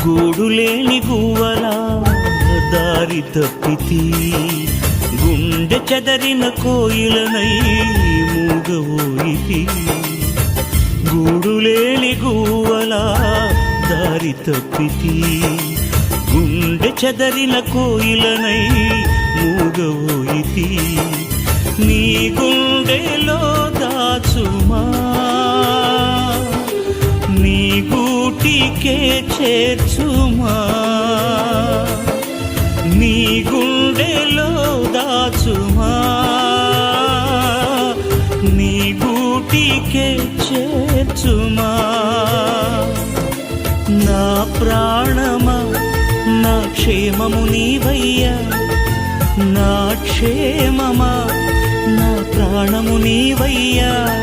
గూడులేని గువ్వలా దారి తప్పితి గుండె చెదరిన కోయిలనై మూగవోయితి గూడులేని గువ్వలా దారి తప్పితి గుండె చెదరిన కోయిలనై మూగవోయితి నీ గుండెలో దాచుమా నీకే చేర్చుమా? నీ గుండెలో దాచుమా? నీ గూటికే చేర్చుమా? నా ప్రాణమా నా క్షేమము నీవయ్యా? నా క్షేమమా నా ప్రాణము నీవయ్యా?